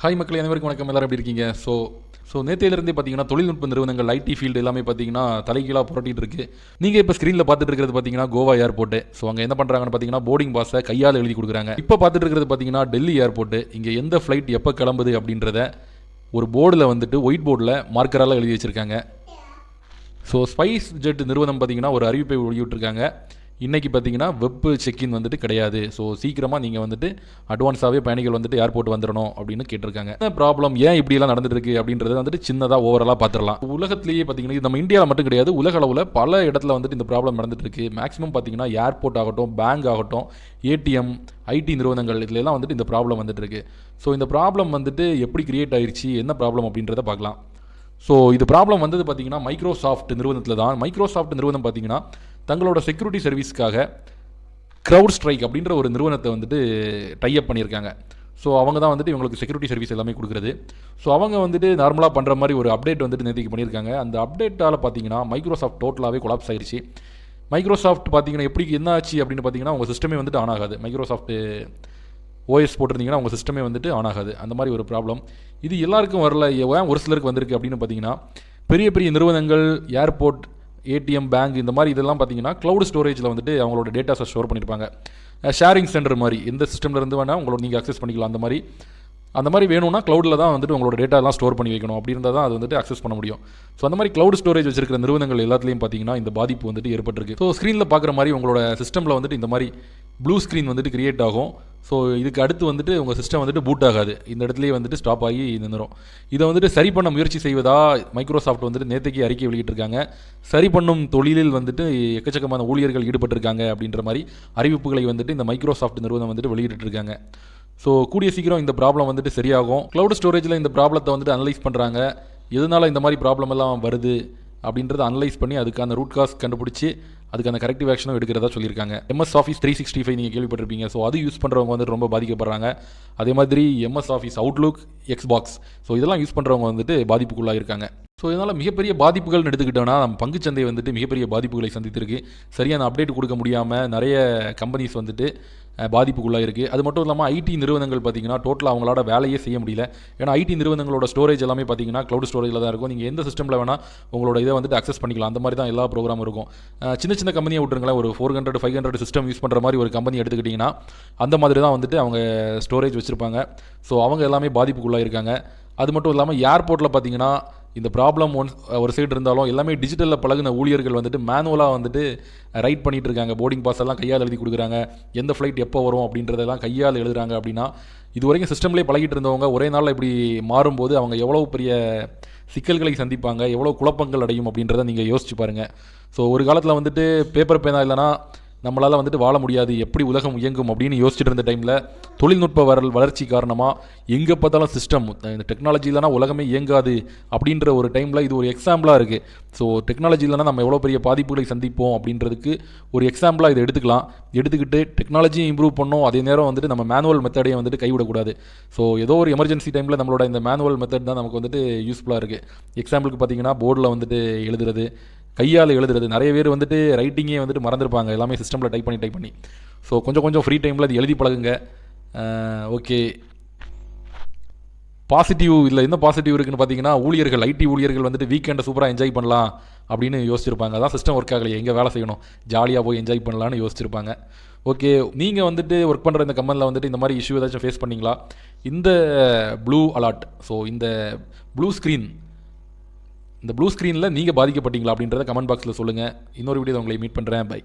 Hi மக்கள் அனைவருக்கும் வணக்கம். எல்லாரும் எப்படி இருக்கீங்க? ஸோ ஸோ நேற்றையிலிருந்தே பார்த்தீங்கன்னா தொழில்நுட்ப நிறுவனங்கள் ஐடி ஃபீல்டு எல்லாமே பார்த்தீங்கன்னா தலைகீழாக புரட்டிட்டு இருக்கு. நீங்கள் இப்போ ஸ்க்ரீனில் பார்த்துட்டு இருக்கிறது பார்த்தீங்கன்னா கோவா ஏர்போர்ட்டு ஸோ அங்கே என்ன பண்ணுறாங்கன்னு பார்த்தீங்கன்னா போர்டிங் பாஸை கையால் எழுதி கொடுக்குறாங்க. இப்போ பார்த்துட்டு இருக்கிறது பார்த்தீங்கன்னா டெல்லி ஏர்போர்ட்டு இங்கே எந்த ஃப்ளைட் எப்போ கிளம்புது அப்படின்றத ஒரு போர்டில் வந்துட்டு ஒயிட் போர்டில் மார்க்கரால் எழுதி வச்சுருக்காங்க. ஸோ ஸ்பைஸ் ஜெட் நிறுவனம் பார்த்தீங்கன்னா ஒரு அறிவிப்பை வெளியிட்டிருக்காங்க. இன்றைக்கி பார்த்தீங்கன்னா வெப் செக்இன் வந்துட்டு கிடையாது. ஸோ சீக்கிரமாக நீங்கள் வந்துட்டு அட்வான்ஸாகவே பயணிகள் வந்துட்டு ஏர்போர்ட் வந்துடணும் அப்படின்னு கேட்டிருக்காங்க. என்ன ப்ராப்ளம் ஏன் இப்படியெல்லாம் நடந்துருக்கு அப்படின்றத வந்துட்டு சின்னதாக ஓவராலாக பார்த்துடலாம். உலகத்திலேயே பார்த்தீங்கன்னா நம்ம இந்தியாவில் மட்டும் கிடையாது உலக அளவில் பல இடத்துல வந்துட்டு இந்த ப்ராப்ளம் நடந்துட்டு இருக்கு. மேக்ஸிமம் பார்த்தீங்கன்னா ஏர்போர்ட் ஆகட்டும் பேங்க் ஆகட்டும் ஏடிஎம் ஐடி நிறுவனங்கள் இதுலலாம் வந்துட்டு இந்த ப்ராப்ளம் வந்துட்டு இருக்கு. ஸோ இந்த ப்ராப்ளம் வந்துட்டு எப்படி கிரியேட் ஆயிடுச்சு என்ன ப்ராப்ளம் அப்படின்றத பார்க்கலாம். ஸோ இது ப்ராப்ளம் வந்தது பார்த்தீங்கன்னா மைக்ரோசாஃப்ட் நிறுவனத்தில் தான். மைக்ரோசாஃப்ட் நிறுவனம் பார்த்தீங்கன்னா தங்களோட செக்யூரிட்டி சர்வீஸ்க்காக க்ரௌட் ஸ்ட்ரைக் அப்படின்ற ஒரு நிறுவனத்தை வந்துட்டு டைப் பண்ணியிருக்காங்க. ஸோ அவங்க தான் வந்துட்டு இவங்களுக்கு செக்யூரிட்டி சர்வீஸ் எல்லாமே கொடுக்குறது. ஸோ அவங்க வந்துட்டு நார்மலாக பண்ணுற மாதிரி ஒரு அப்டேட் வந்துட்டு நேற்றுக்கு பண்ணியிருக்காங்க. அந்த அப்டேட்டால் பார்த்தீங்கன்னா மைக்ரோசாஃப்ட் டோட்டலாகவே கொலாப்ஸ் ஆயிடுச்சு. மைக்ரோசாஃப்ட் பார்த்தீங்கன்னா எப்படி என்ன ஆச்சு அப்படின்னு பார்த்தீங்கன்னா உங்கள் சிஸ்டமே வந்துட்டு ஆன் ஆகாது. மைக்ரோசாஃப்ட் ஓஎஸ் போட்டிருந்தீங்கன்னா உங்கள் சிஸ்டமே வந்துட்டு ஆன் ஆகாது. அந்த மாதிரி ஒரு ப்ராப்ளம் இது எல்லாருக்கும் வரல. ஏன் ஒரு சிலருக்கு வந்திருக்கு அப்படின்னு பார்த்தீங்கன்னா பெரிய பெரிய நிறுவனங்கள் ஏர்போர்ட் ஏடிஎம் பேங்க் இந்த மாதிரி இதெல்லாம் பார்த்தீங்கன்னா க்ளவுட் ஸ்டோரேஜில் வந்துட்டு அவங்களோட டேட்டாஸை ஸ்டோர் பண்ணியிருப்பாங்க. ஷேரிங் சென்டர் மாதிரி எந்த சிஸ்டமில் இருந்து வேணால் உங்களோட நீங்கள் அக்சஸ் பண்ணிக்கலாம் அந்த மாதிரி. அந்த மாதிரி வேணும்னா க்ளவுடில் தான் வந்துட்டு உங்களோட டேட்டாலாம் ஸ்டோர் பண்ணி வைக்கணும். அப்படி இருந்தால் தான் அது வந்துட்டு அக்சஸ் பண்ண முடியும். ஸோ அந்த மாதிரி க்ளவுட் ஸ்டோரேஜ் வச்சிருக்கிற நிறுவனங்கள் எல்லாத்துலேயும் பார்த்தீங்கன்னா இந்த பாதிப்பு வந்துட்டு ஏற்பட்டிருக்கு. ஸோ ஸ்க்ரீனில் பார்க்குற மாதிரி உங்களோட சிஸ்டமில் வந்துட்டு இந்த மாதிரி ப்ளூ ஸ்க்ரீன் வந்துட்டு கிரியேட் ஆகும். ஸோ இதுக்கு அடுத்து வந்துட்டு உங்கள் சிஸ்டம் வந்துட்டு பூட் ஆகாது. இந்த இடத்துலயே வந்துட்டு ஸ்டாப் ஆகி நின்றுரும் இதை வந்துட்டு சரி பண்ண முயற்சி செய்வதா மைக்ரோசாஃப்ட் வந்துட்டு நேற்றுக்கு அறிக்கை வெளியிட்டிருக்காங்க. சரி பண்ணும் தொழிலில் வந்துட்டு எக்கச்சக்கமான ஊழியர்கள் ஈடுபட்டிருக்காங்க அப்படின்ற மாதிரி அறிவிப்புகளை வந்துட்டு இந்த மைக்ரோசாஃப்ட் நிறுவனம் வந்துட்டு வெளியிட்டிருக்காங்க. ஸோ கூடிய சீக்கிரம் இந்த ப்ராப்ளம் வந்துட்டு சரியாகும். க்ளவுட் ஸ்டோரேஜில் இந்த ப்ராப்ளத்தை வந்துட்டு அனலைஸ் பண்ணுறாங்க எதனால் இந்த மாதிரி ப்ராப்ளம் எல்லாம் வருது அப்படின்றத அனலைஸ் பண்ணி அதுக்கான ரூட் காஸ் கண்டுபிடிச்சி அதுக்கான கரெக்டிவ் ஆக்ஷனும் எடுக்கிறதா சொல்லியிருக்காங்க. MS office three sixty five நீங்கள் கேள்விப்பட்டிருப்பீங்க. ஸோ அது யூஸ் பண்ணுறவங்க வந்து ரொம்ப பாதிக்கப்படுறாங்க. அதே மாதிரி MS office outlook Xbox so இதெல்லாம் யூஸ் பண்ணுறவங்க வந்துட்டு பாதிப்புக்குள்ளாக இருக்காங்க ஸோ இதனால் மிகப்பெரிய பாதிப்புகள்னு எடுத்துக்கிட்டோம்னா நம்ம பங்குச்சந்தை வந்துட்டு மிகப்பெரிய பாதிப்புகளை சந்தித்திருக்கு. சரியான அப்டேட் கொடுக்க முடியாமல் நிறைய கம்பெனிஸ் வந்துட்டு பாதிப்புக்குள்ளாக இருக்குது அது மட்டும் இல்லாமல் ஐடி நிறுவனங்கள் பார்த்தீங்கன்னா டோட்டலாக அவங்களோட வேலையே செய்ய முடியல. ஏன்னா ஐடி நிறுவனங்களோட ஸ்டோரேஜ் எல்லாமே பார்த்தீங்கன்னா க்ளவுட் ஸ்டோரேஜில் தான் இருக்கும். நீங்கள் எந்த சிஸ்டமில் வேணால் உங்களோட இதை வந்துட்டு அக்சஸ் பண்ணிக்கலாம். அந்த மாதிரி தான் எல்லா ப்ரோக்ராமும் இருக்கும். சின்ன சின்ன கம்பெனியை விட்டுருங்களேன். ஒரு four hundred five hundred system use பண்ணுற மாதிரி ஒரு கம்பெனி எடுத்துக்கிட்டிங்கன்னா அந்த மாதிரி தான் வந்துட்டு அவங்க ஸ்டோரேஜ் வச்சுருப்பாங்க. ஸோ அவங்க எல்லாமே பாதிப்புக்குள்ளாக இருக்காங்க. அது மட்டும் இல்லாமல் ஏர்போர்ட்டில் பார்த்தீங்கன்னா இந்த ப்ராப்ளம் ஒன் ஒரு சைடு இருந்தாலும் எல்லாமே டிஜிட்டலில் பழகுன ஊழியர்கள் வந்துட்டு மேனுவலாக வந்துட்டு ரைட் பண்ணிகிட்டு இருக்காங்க. போர்டிங் பாஸ் எல்லாம் கையால் எழுதி கொடுக்குறாங்க. எந்த ஃப்ளைட் எப்போ வரும் அப்படின்றதெல்லாம் கையால் எழுதுறாங்க அப்படின்னா இது வரைக்கும் சிஸ்டம்லேயே பழகிட்டு இருந்தவங்க ஒரே நாளில் இப்படி மாறும்போது அவங்க எவ்வளோ பெரிய சிக்கல்களை சந்திப்பாங்க எவ்வளோ குழப்பங்கள் அடையும் அப்படின்றத நீங்கள் யோசிச்சு பாருங்கள் ஸோ ஒரு காலத்தில் வந்துட்டு பேப்பர் பேனா இல்லைனா நம்மளால் வந்துட்டு வாழ முடியாது எப்படி உலகம் இயங்கும் அப்படின்னு யோசிச்சுட்டு இருந்த டைமில் தொழில்நுட்ப வரல் வளர்ச்சி காரணமாக எங்கே பார்த்தாலும் சிஸ்டம் இந்த டெக்னாலஜி இல்லைனா உலகமே இயங்காது அப்படின்ற ஒரு டைமில் இது ஒரு எக்ஸாம்பிளாக இருக்குது ஸோ டெக்னாலஜி இல்லைனா நம்ம எவ்வளோ பெரிய பாதிப்புகளை சந்திப்போம் அப்படின்றதுக்கு ஒரு எக்ஸாம்பிளாக இதை எடுத்துக்கலாம். எடுத்துக்கிட்டு டெக்னாலஜியும் இம்ப்ரூவ் பண்ணோம் அதே நேரம் வந்துட்டு நம்ம மேனுவல் மெத்தடையும் வந்துட்டு கைவிடக்கூடாது ஸோ ஏதோ ஒரு எமர்ஜென்சி டைமில் நம்மளோட இந்த மேனுவல் மெத்தட் தான் நமக்கு வந்துட்டு யூஸ்ஃபுல்லாக இருக்குது எக்ஸாம்பிளுக்கு பார்த்தீங்கன்னா போர்டில் வந்துட்டு எழுதுறது கையால் எழுதுறது. நிறைய பேர் வந்துட்டு ரைட்டிங்கே வந்துட்டு மறந்துருப்பாங்க. எல்லாமே சிஸ்டமில் டைப் பண்ணி டைப் பண்ணி. ஸோ கொஞ்சம் கொஞ்சம் ஃப்ரீ டைமில் அது எழுதி பழகுங்க. ஓகே பாசிட்டிவ் இல்லை என்ன பாசிட்டிவ் இருக்குன்னு பார்த்தீங்கன்னா ஊழியர்கள் ஐடி ஊழியர்கள் வந்துட்டு வீக்கெண்டை சூப்பராக என்ஜாய் பண்ணலாம் அப்படின்னு யோசிச்சிருப்பாங்க. அதான் சிஸ்டம் ஒர்க் ஆகலையே எங்கே வேலை செய்யணும்? ஜாலியாக போய் என்ஜாய் பண்ணலான்னு யோசிச்சிருப்பாங்க. ஓகே நீங்கள் வந்துட்டு ஒர்க் பண்ணுற இந்த கம்பெனியில் வந்துட்டு இந்த மாதிரி இஷ்யூ ஏதாச்சும் ஃபேஸ் பண்ணிங்களா? இந்த ப்ளூ அலாட் ஸோ இந்த ப்ளூ ஸ்க்ரீன் இந்த ப்ளூ ஸ்க்ரீனில் நீங்கள் பாதிக்கப்பட்டீங்களா அப்படின்றத கமெண்ட் பாக்ஸில் சொல்லுங்கள் இன்னொரு வீடியோ உங்களை மீட் பண்ணுறேன் பை